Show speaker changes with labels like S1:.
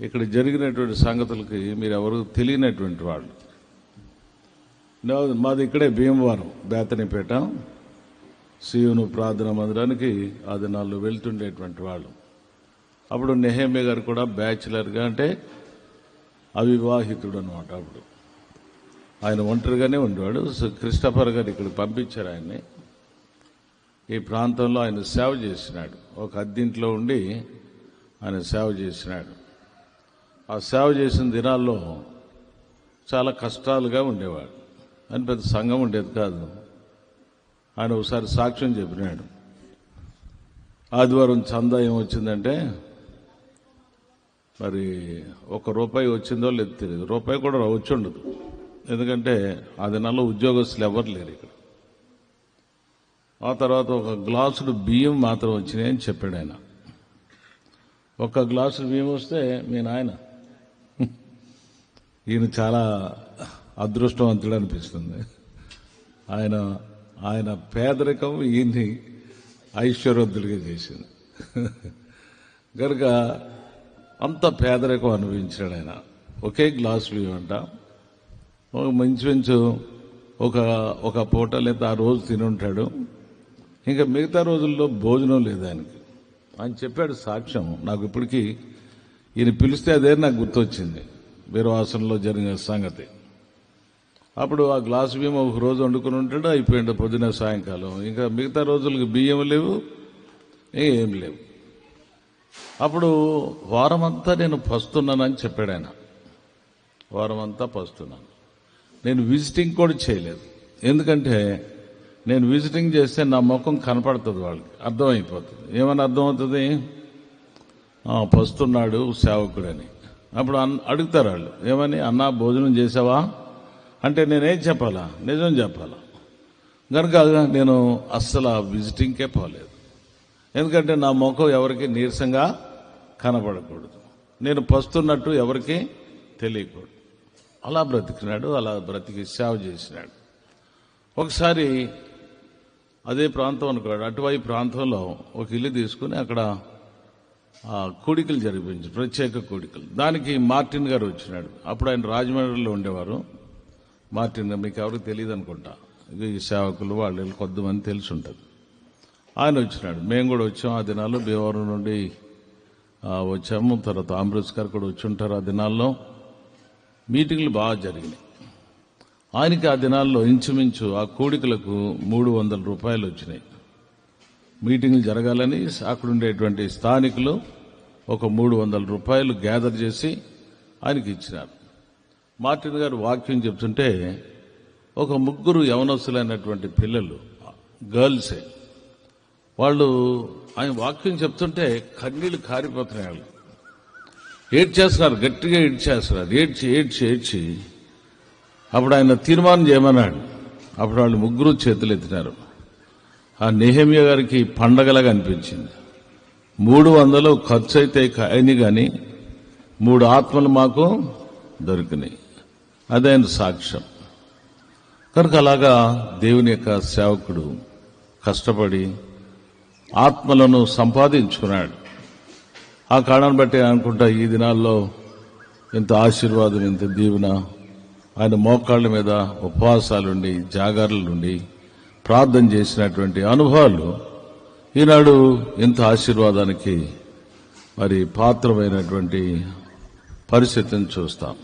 S1: ఇక్కడ జరిగినటువంటి సంగతులకి మీరు ఎవరు తెలియనటువంటి వాళ్ళు. మాది ఇక్కడే భీమవరం బేతనిపేట. శివును ప్రార్థన మందిరానికి ఆ దినాల్లో వెళ్తుండేటువంటి వాళ్ళు. అప్పుడు నెహేమే గారు కూడా బ్యాచులర్గా అంటే అవివాహితుడు అనమాట అప్పుడు. ఆయన ఒంటరిగానే ఉండేవాడు. సో క్రిస్టఫర్ గారు ఇక్కడ పంపించారు ఆయన్ని. ఈ ప్రాంతంలో ఆయన సేవ చేసినాడు. ఒక అద్దింట్లో ఉండి ఆయన సేవ చేసినాడు. ఆ సేవ చేసిన దినాల్లో చాలా కష్టాలుగా ఉండేవాడు. అని పెద్ద సంఘం ఉండేది కాదు. ఆయన ఒకసారి సాక్ష్యం చెప్పినాడు. ఆదివారం చందా ఏమొచ్చిందంటే మరి ఒక రూపాయి వచ్చిందో లేదు తెలియదు రూపాయి కూడా వచ్చి ఉండదు. ఎందుకంటే ఆ దినాల్లో ఉద్యోగస్తులు ఎవరు లేరు ఇక్కడ. ఆ తర్వాత ఒక గ్లాసుడు బియ్యం మాత్రం వచ్చినాయని చెప్పాడు ఆయన. ఒక గ్లాసు బియ్యం వస్తే మీ నాయన ఈయన చాలా అదృష్టవంతుడు అనిపిస్తుంది ఆయన ఆయన పేదరికం ఈయన్ని ఐశ్వర్యవంతుడిగా చేసింది. కనుక అంత పేదరికం అనుభవించాడు ఆయన. ఒకే గ్లాస్ బియ్యం అంట. ఒక మంచి మంచు ఒక ఒక పూట లేదా ఆ రోజు తిని ఉంటాడు. ఇంకా మిగతా రోజుల్లో భోజనం లేదు ఆయనకి. ఆయన చెప్పాడు సాక్ష్యం నాకు ఇప్పటికీ ఈయన పిలిస్తే అదే నాకు గుర్తొచ్చింది. బీరవాసనలో జరిగిన సంగతి. అప్పుడు ఆ గ్లాసు బియ్యం ఒక రోజు వండుకుని ఉంటాడు అయిపోయిండు పొద్దున సాయంకాలం. ఇంకా మిగతా రోజులకి బియ్యం లేవు ఏం లేవు. అప్పుడు వారమంతా నేను పస్తున్నానని చెప్పాడు ఆయన. వారమంతా పస్తున్నాను. నేను విజిటింగ్ కూడా చేయలేదు. ఎందుకంటే నేను విజిటింగ్ చేస్తే నా ముఖం కనపడుతుంది వాళ్ళకి. అర్థమైపోతుంది ఏమని అర్థమవుతుంది ఆ, పస్తున్నాడు సేవకుడని. అప్పుడు అడుగుతారు వాళ్ళు ఏమని? అన్నా భోజనం చేసావా? అంటే నేనేం చెప్పాలా? నిజం చెప్పాలా? కనుక నేను అస్సలు విజిటింగ్కే పోలేదు. ఎందుకంటే నా ముఖం ఎవరికి నీరసంగా కనపడకూడదు నేను పస్తున్నట్టు ఎవరికి తెలియకూడదు. అలా బ్రతికినాడు అలా బ్రతికి సేవ చేసినాడు. ఒకసారి అదే ప్రాంతం అనుకోడు అటువైపు ప్రాంతంలో ఒక ఇల్లు తీసుకుని అక్కడ కూడికలు జరిపించి ప్రత్యేక కూడికలు. దానికి మార్టిన్ గారు వచ్చినాడు. అప్పుడు ఆయన రాజమండ్రిలో ఉండేవారు. మార్టిన్ గారు మీకు ఎవరికి తెలియదు అనుకుంటా. ఇది ఈ సేవకులు వాళ్ళు కొద్దిమంది తెలిసి ఉంటుంది ఆయన వచ్చినాడు. మేము కూడా వచ్చాం ఆ దినాల్లో. భీమవరం నుండి వచ్చాము. తర్వాత అమృత్ గారు కూడా వచ్చి ఉంటారు ఆ దినాల్లో. మీటింగ్లు బాగా జరిగినాయి. ఆయనకి ఆ దినాల్లో ఇంచుమించు ఆ కూడికలకు మూడు వందల రూపాయలు వచ్చినాయి. మీటింగ్లు జరగాలని అక్కడ ఉండేటువంటి స్థానికులు ఒక మూడు వందల రూపాయలు గ్యాదర్ చేసి ఆయనకి ఇచ్చినారు. మార్టిన్ గారు వాక్యం చెప్తుంటే ఒక ముగ్గురు యవనస్తులైనటువంటి పిల్లలు గర్ల్సే వాళ్ళు ఆయన వాక్యం చెప్తుంటే కన్నీళ్ళు కారిపోతున్నాయి వాళ్ళు. ఏడ్చేస్తున్నారు గట్టిగా ఏడ్చేస్తున్నారు. ఏడ్చి ఏడ్చి ఏడ్చి అప్పుడు ఆయన తీర్మానం చేయమన్నాడు. అప్పుడు వాళ్ళు ముగ్గురు చేతులు ఎత్తినారు నెహమ్య గారికి పండగలాగా అనిపించింది. మూడు వందలు ఖర్చు అయితే అయినాయి కానీ మూడు ఆత్మలు మాకు దొరికినాయి. అదే ఆయన సాక్ష్యం. కనుక అలాగా దేవుని యొక్క సేవకుడు కష్టపడి ఆత్మలను సంపాదించుకున్నాడు. ఆ కారణాన్ని బట్టి అనుకుంటా ఈ దినాల్లో ఇంత ఆశీర్వాదం ఇంత దీవెన ఆయన మోకాళ్ళ మీద ఉపవాసాలుండి జాగారులుండి ప్రార్థన చేసినటువంటి అనుభవాలు ఈనాడు ఇంత ఆశీర్వాదానికి మరి పాత్రమైనటువంటి పరిస్థితిని చూస్తాం.